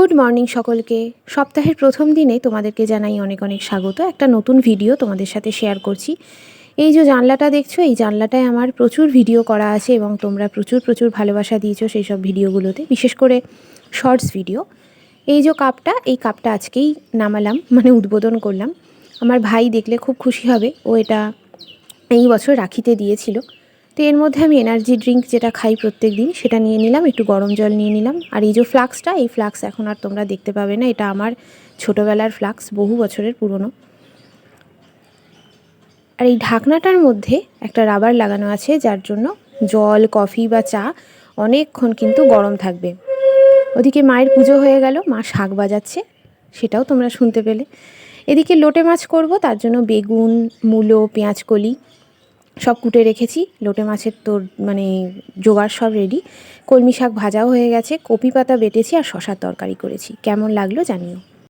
Good morning সকলকে। সপ্তাহের প্রথম দিনে তোমাদেরকে জানাই অনেক অনেক স্বাগত। একটা নতুন ভিডিও তোমাদের সাথে শেয়ার করছি। এই যে জানলাটা দেখছ, এই জানলাটায় আমার প্রচুর ভিডিও করা আছে এবং তোমরা প্রচুর প্রচুর ভালোবাসা দিয়েছ সেই সব ভিডিওগুলোতে, বিশেষ করে শর্টস ভিডিও। এই যে কাপটা, এই কাপটা আজকেই নামালাম মানে উদ্বোধন করলাম। আমার ভাই দেখলে খুব খুশি হবে। ও এটা এই বছর রাখিতে দিয়েছিল। তো এর মধ্যে আমি এনার্জি ড্রিঙ্ক যেটা খাই প্রত্যেক দিন সেটা নিয়ে নিলাম, একটু গরম জল নিয়ে নিলাম। আর এই যে ফ্লাক্সটা, এই ফ্লাক্স এখন আর তোমরা দেখতে পাবে না, এটা আমার ছোটোবেলার ফ্লাক্স, বহু বছরের পুরনো। আর এই ঢাকনাটার মধ্যে একটা রাবার লাগানো আছে, যার জন্য জল কফি বা চা অনেকক্ষণ কিন্তু গরম থাকবে। ওদিকে মায়ের পুজো হয়ে গেল, মা শাক বাজাচ্ছে, সেটাও তোমরা শুনতে পেলে। এদিকে লোটে মাছ করব, তার জন্য বেগুন, মূলো, পেঁয়াজকলি সব কুটে রেখেছি, লোটে মাছের তোর মানে জোগাড় সব রেডি কলমি শাক ভাজাও হয়ে গেছে, কপি পাতা বেটেছি আর শশার তরকারি করেছি। কেমন লাগল জানিও।